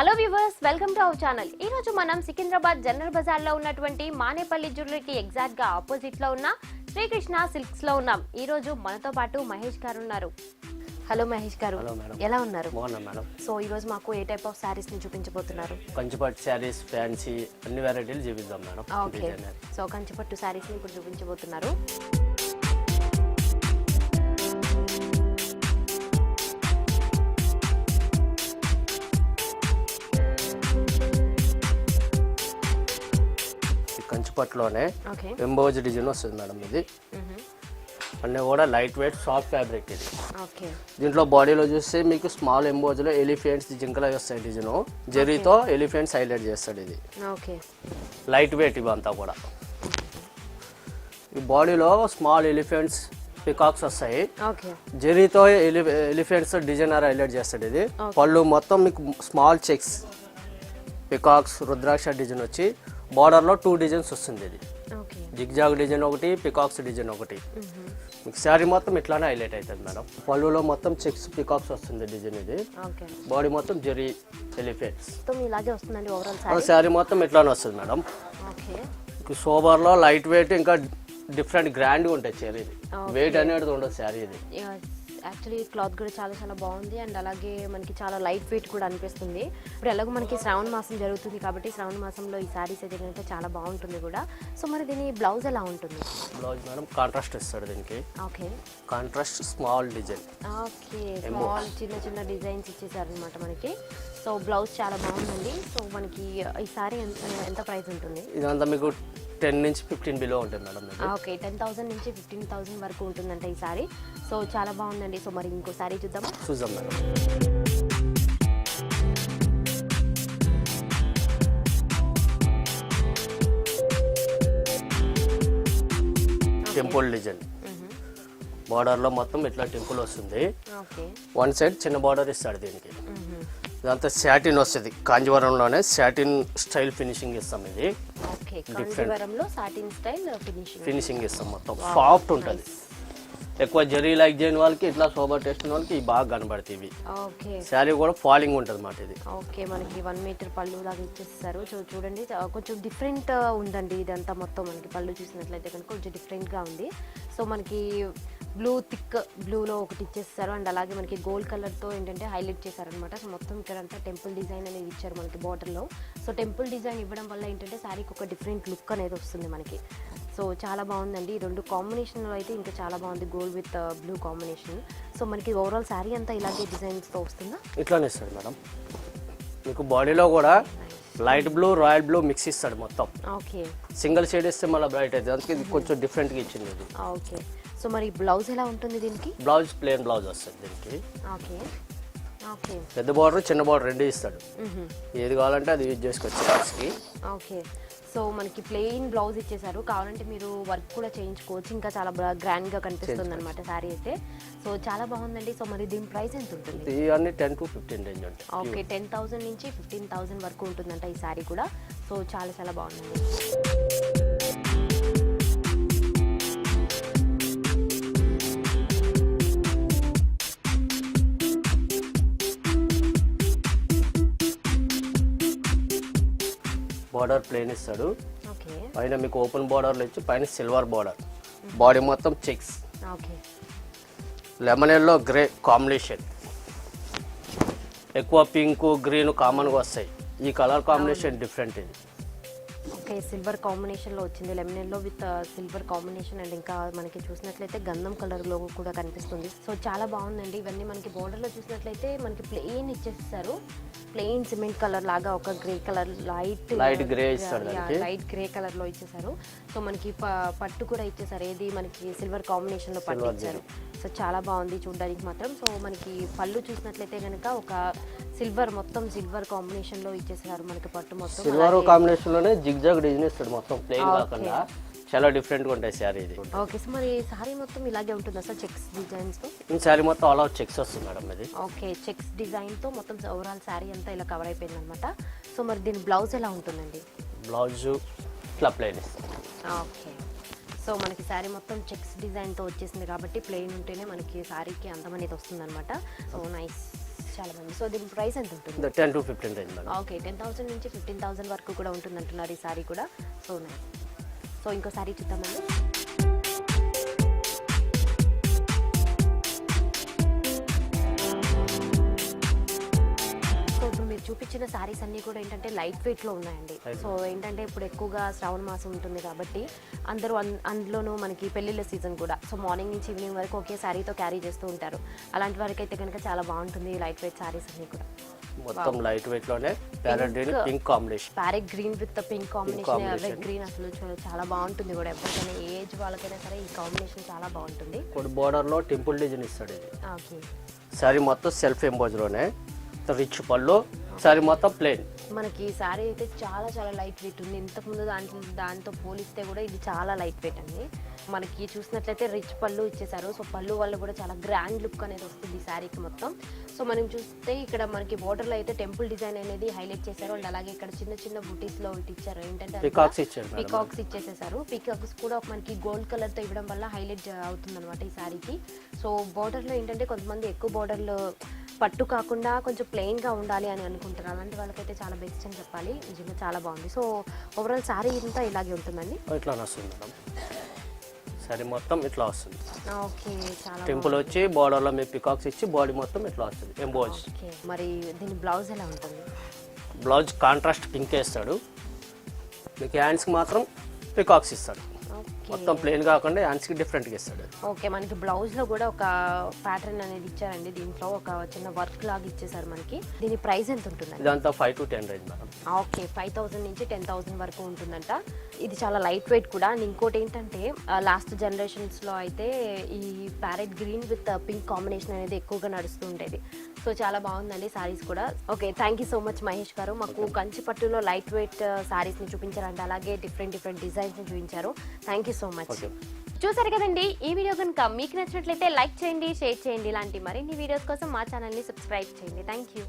Welcome to our channel. ఈ రోజు మనం సికింద్రాబాద్ జనరల్ బజార్లో ఉన్నటువంటి మానేపల్లి జ్యువెలరీకి ఎగ్జాక్ట్గా ఆపోజిట్లో ఉన్న శ్రీకృష్ణ సిల్క్స్లో ఉన్నాం. ఈ రోజు మనతో పాటు మహేష్ గారు ఉన్నారు. హలో మహేష్ గారు హలో ఎలా ఉన్నారు? బాగున్నా మేడం. సో ఈ రోజు మాకు ఏ టైప్ ఆఫ్ శారీస్ని చూపించబోతున్నారు? కంచిపట్టు శారీస్ ఫ్యాన్సీ అన్ని వెరైటీలు చూపిద్దాం మేడం. ఓకే సో కంచిపట్టు శారీస్ని ఇప్పుడు చూపించబోతున్నారు. ఓకే. ఎంబోజ్ డిజైన్ వస్తుంది మేడం ఇది. అన్నీ కూడా లైట్ వెయిట్ సాఫ్ట్ ఫ్యాబ్రిక్ ఇది. దీంట్లో బాడీలో చూస్తే మీకు స్మాల్ ఎంబోజ్లో ఎలిఫెంట్స్ జింకలు వస్తాయి డిజైన్. జెరీతో ఎలిఫెంట్స్ హైలైట్ చేస్తాడు ఇది. లైట్ వెయిట్ ఇవంతా కూడా. ఈ బాడీలో స్మాల్ ఎలిఫెంట్స్ పికాక్స్ వస్తాయి. జెరీతో ఎలి ఎలిఫెంట్స్ డిజైనర్ హైలైట్ చేస్తాడు ఇది. పళ్ళు మొత్తం మీకు స్మాల్ చెక్స్ పికాక్స్ రుద్రాక్ష డిజైన్ వచ్చి బార్డర్లో టూ డిజైన్స్ వస్తుంది ఇది. జిగ్జాగ్ డిజైన్ ఒకటి పికాక్స్ డిజైన్ ఒకటి. మీకు శారీ మొత్తం ఇట్లానే హైలైట్ అవుతుంది మేడం. పళ్ళులో మొత్తం చెక్స్ పికాక్స్ వస్తుంది డిజైన్ ఇది. బాడీ మొత్తం జెరీ ఎలిఫెంట్స్. శారీ? శారీ మొత్తం ఇట్లానే వస్తుంది మేడం. సోబర్లో లైట్ వెయిట్ ఇంకా డిఫరెంట్ గ్రాండ్గా ఉంటాయి చీర ఇది వెయిట్ అనేది ఉండదు శారీ ఇది. యాక్చువల్లీ క్లాత్ కూడా చాలా చాలా బాగుంది. అండ్ అలాగే మనకి చాలా లైట్ వెయిట్ కూడా అనిపిస్తుంది. ఇప్పుడు ఎలాగో మనకి శ్రావణ మాసం జరుగుతుంది కాబట్టి శ్రావణ మాసంలో ఈ శారీస్ అయితే కనుక చాలా బాగుంటుంది కూడా. సో మరి దీని బ్లౌజ్ ఎలా ఉంటుంది? బ్లౌజ్ మేడం కాంట్రాస్ట్ ఇస్తాడు దీనికి. Okay contrast small design okay small చిన్న చిన్న డిజైన్స్ ఇచ్చేసారనమాట మనకి. సో బ్లౌజ్ చాలా బాగుందండి. సో మనకి ఈ సారీ ఎంత ఎంత ప్రైస్ ఉంటుంది? ఇదంతా మీకు టెన్ నుంచి ఫిఫ్టీన్ బిలో ఉంటుంది మేడం ఓకే టెన్ థౌసండ్ నుంచి ఫిఫ్టీన్ థౌసండ్ వరకు ఉంటుందంట ఈ సారీ సో చాలా బాగుందండి. సో మరి ఇంకో సారీ చూద్దామా? చూద్దాం మేడం టెంపుల్ డిజైన్ బార్డర్లో మొత్తం ఇట్లా టెంపుల్ వస్తుంది. వన్ సైడ్ చిన్న బార్డర్ ఇస్తాడు దీనికి. ఇదంతా శాటిన్ వస్తుంది. కాంజీవరంలోనే శాటిన్ స్టైల్ ఫినిషింగ్ ఇస్తాం ఇది. స్టైల్ ఫినిషింగ్ ఇస్తాం మొత్తం. సాఫ్ట్ ఉంటుంది. ఎక్కువ జరీ లైక్ చేయని వాళ్ళకి ఇట్లా సోబర్ టెస్ట్ వాళ్ళకి ఇవి బాగా కనబడతాయి ఇవి ఓకే. శారీ కూడా ఫాలింగ్ ఉంటుంది మాట ఇది. ఓకే మనకి వన్ మీటర్ పళ్ళు లాగా ఇచ్చేస్తారు. సో చూడండి కొంచెం డిఫరెంట్ ఉందండి ఇదంతా మొత్తం మనకి పళ్ళు చూసినట్లయితే కనుక కొంచెం డిఫరెంట్గా ఉంది. సో మనకి బ్లూ థిక్ బ్లూలో ఒకటి ఇచ్చేస్తారు. అండ్ అలాగే మనకి గోల్డ్ కలర్తో ఏంటంటే హైలైట్ చేశారనమాట సో మొత్తం ఇక్కడంతా టెంపుల్ డిజైన్ అనేది ఇచ్చారు మనకి బార్డర్లో. సో టెంపుల్ డిజైన్ ఇవ్వడం వల్ల ఏంటంటే శారీకి ఒక డిఫరెంట్ లుక్ అనేది వస్తుంది మనకి. సో చాలా బాగుందండి. ఈ రెండు కాంబినేషన్లో అయితే ఇంకా చాలా బాగుంది gold with blue combination. So మనకి ఓవరాల్ శారీ అంతా ఇలాగే డిజైన్స్తో వస్తుందా? ఇట్లానే సార్ మేడం. మీకు బాడీలో కూడా light blue royal blue mix ఇస్తాడు మొత్తం. ఓకే. సింగిల్ షేడ్ ఇస్తే మళ్ళీ బ్రైట్ అవుతుంది. అందుకే ఇది కొంచెం డిఫరెంట్గా ఇచ్చింది ఇది. ఓకే. సో మరి బ్లౌజ్ ఎలా ఉంటుంది దీనికి? బ్లౌజ్ ప్లేన్ బ్లౌజ్ వస్తుంది దీనికి. ఓకే. ఓకే. పెద్ద బార్డర్ చిన్న బార్డర్ రెండు ఇస్తాడు. ఏది కావాలంటే అది యూజ్ చేసుకోవచ్చు ఓకే. సో మనకి ప్లెయిన్ బ్లౌజ్ ఇచ్చేసారు. కావాలంటే మీరు వర్క్ కూడా చేయించుకోవచ్చు. ఇంకా చాలా గ్రాండ్గా కనిపిస్తుంది అనమాట శారీ అయితే. సో చాలా బాగుందండి. సో మరి దీని ప్రైస్ ఎంత ఉంటుంది? ఇవన్నీ ten to fifteen range okay ten thousand నుంచి ఫిఫ్టీన్ థౌసండ్ వరకు ఉంటుందంట ఈ శారీ కూడా. సో చాలా చాలా బాగుందండి బార్డర్ ప్లేన్ ఇస్తాడు. పైన మీకు ఓపెన్ బార్డర్లు ఇచ్చి పైన సిల్వర్ బార్డర్. బాడీ మొత్తం checks. Lemon yellow grey combination. ఎక్కువ పింక్ గ్రీన్ కామన్గా వస్తాయి. ఈ కలర్ కాంబినేషన్ డిఫరెంట్ ఇది. ఓకే సిల్వర్ కాంబినేషన్లో వచ్చింది. Lemon yellow with silver combination and ఇంకా మనకి చూసినట్లయితే గంధం కలర్లో కూడా కనిపిస్తుంది. సో చాలా బాగుందండి. ఇవన్నీ మనకి బోర్డర్లో చూసినట్లయితే మనకి ప్లెయిన్ ఇచ్చేస్తారు ప్లెయిన్ సిమెంట్ కలర్ లాగా ఒక గ్రే కలర్ లైట్ ఇస్తాడు దానికి. లైట్ గ్రే కలర్లో ఇచ్చేసారు. సో మనకి పట్టు కూడా ఇచ్చేసారు. ఏది మనకి సిల్వర్ కాంబినేషన్లో పట్టు ఇచ్చారు. సో చాలా బాగుంది చూడడానికి మాత్రం. సో మనకి పళ్ళు చూసినట్లయితే కనుక ఒక సిల్వర్ మొత్తం సిల్వర్ కాంబినేషన్లో ఇచ్చేసారు మనకి పట్టు మొత్తం. సిల్వర్ కాంబినేషన్లోనే జిగ్జాగ్ డిజైన్ ఇస్తాడు మొత్తం ప్లెయిన్ కాకుండా. చాలా డిఫరెంట్గా ఉంటాయి శారీ ఇది. ఓకే సో మరి సారీ మొత్తం ఇలాగే ఉంటుందా సార్ చెక్స్ డిజైన్స్తో ఈ శారీ మొత్తం ఆల్ అవుట్ చెక్స్ వస్తుంది మేడం ఇది. ఓకే చెక్స్ డిజైన్తో మొత్తం ఓవరాల్ శారీ అంతా ఇలా కవర్ అయిపోయింది అనమాట సో మరి దీని బ్లౌజ్ ఎలా ఉంటుందండి? బ్లౌజ్ ఇట్లా ప్లెయిన్ ఓకే సో మనకి శారీ మొత్తం చెక్స్ డిజైన్తో వచ్చేసింది కాబట్టి ప్లెయిన్ ఉంటేనే మనకి శారీకి అందం అనేది వస్తుందన్నమాట. సో నైస్ చాలా మంది సో దీని ప్రైస్ ఎంత ఉంటుంది ten to fifteen range madam. Okay ten thousand నుంచి ఫిఫ్టీన్ థౌసండ్ వరకు కూడా ఉంటుంది అంటున్నారు ఈ సారీ కూడా. సో సో ఇంకో సారీ చూద్దామండి. చూపించిన సారీస్ అన్నీ కూడా ఏంటంటే లైట్ వెయిట్లో ఉన్నాయండి. సో ఏంటంటే ఇప్పుడు ఎక్కువగా శ్రావణ మాసం ఉంటుంది కాబట్టి అందరూ అందులోనూ మనకి పెళ్ళిళ్ళ సీజన్ కూడా. సో మార్నింగ్ నుంచి ఈవినింగ్ వరకు ఒకే శారీతో క్యారీ చేస్తూ ఉంటారు. అలాంటి వారికి అయితే కనుక చాలా బాగుంటుంది లైట్ వెయిట్ సారీస్ అన్నీ కూడా. మొత్తం light వెయిట్లోనే parrot green. Pink combination parrot green with pink combination. Red green అసలు చాలా బాగుంటుంది కూడా. ఎవరికైనా ఏజ్ వాళ్ళకైనా సరే ఈ కాంబినేషన్ చాలా బాగుంటుంది. ఇప్పుడు బోర్డర్లో టెంపుల్ డిజైన్ ఇస్తాడు ఇది. ఓకే శారీ మొత్తం సెల్ఫ్ ఎంబోజ్లోనే. రిచ్ పళ్ళు శారీ మొత్తం ప్లెయిన్ మనకి ఈ శారీ అయితే చాలా చాలా లైట్ వెయిట్ ఉంది. ఇంతకుముందు దాంట్లో దాంతో పోలిస్తే కూడా ఇది చాలా లైట్ వెయిట్ అండి. మనకి చూసినట్లయితే రిచ్ పళ్ళు ఇచ్చేసారు సో పళ్ళు వల్ల కూడా చాలా గ్రాండ్ లుక్ అనేది వస్తుంది ఈ శారీకి మొత్తం. సో మనం చూస్తే ఇక్కడ మనకి border లో అయితే టెంపుల్ డిజైన్ అనేది హైలైట్ చేశారు. అండ్ అలాగే ఇక్కడ చిన్న చిన్న బుటీస్లో ఒకటి ఇచ్చారు. ఏంటంటే. పికాక్స్ ఇచ్చేసేసారు పికాక్స్ కూడా మనకి గోల్డ్ కలర్తో ఇవ్వడం వల్ల హైలైట్ అవుతుంది అనమాట ఈ శారీకి సో border లో ఏంటంటే కొంతమంది ఎక్కువ border లో పట్టు కాకుండా కొంచెం ప్లెయిన్గా ఉండాలి అని అనుకుంటారు అలాంటి వాళ్ళకైతే చాలా బెస్ట్ అని చెప్పాలి. నిజంగా చాలా బాగుంది. సో ఓవరాల్ శారీ అంతా ఇలాగే ఉంటుందండి? ఇట్లా వస్తుంది మేడం. శారీ మొత్తం ఇట్లా వస్తుంది. ఓకే చాలా టెంపుల్ వచ్చి border లో మీరు పికాక్స్ ఇచ్చి బాడీ మొత్తం ఇట్లా వస్తుంది. ఎంబోజ్ ఓకే మరి దీని బ్లౌజ్ ఎలా ఉంటుంది? బ్లౌజ్ కాంట్రాస్ట్ పింక్ వేస్తాడు. మీకు హ్యాండ్స్కి మాత్రం పికాక్స్ ఇస్తాడు. మొత్తం ప్లెయిన్ కాకుండా హ్యాండ్స్కి డిఫరెంట్గా ఇస్తాడు ఓకే మనకి బ్లౌజ్లో కూడా ఒక ప్యాటర్న్ అనేది ఇచ్చారండి దీంట్లో ఒక చిన్న వర్క్ లాగా ఇచ్చేసారు మనకి. దీని ప్రైస్ ఎంత ఉంటుందండి? ఇదంతా five to ten range madam okay five thousand నుంచి టెన్ థౌసండ్ వరకు ఉంటుందంట. ఇది చాలా లైట్ వెయిట్ కూడా. అండ్ ఇంకోటి ఏంటంటే లాస్ట్ జనరేషన్స్లో అయితే ఈ parrot green with pink combination అనేది ఎక్కువగా నడుస్తూ ఉండేది. సో చాలా బాగుందండి సారీస్ కూడా. Okay thank you so much Mahesh garu. మాకు కంచి పట్టులో లైట్ వెయిట్ సారీస్ని చూపించారంటే. అలాగే డిఫరెంట్ డిఫరెంట్ డిజైన్స్ని చూపించారు. థ్యాంక్ యూ సో మచ్ చూసారు కదండి ఈ వీడియో కనుక మీకు నచ్చినట్లయితే లైక్ చేయండి షేర్ చేయండి. ఇలాంటి మరిన్ని వీడియోస్ కోసం మా ఛానల్ని సబ్స్క్రైబ్ చేయండి. Thank you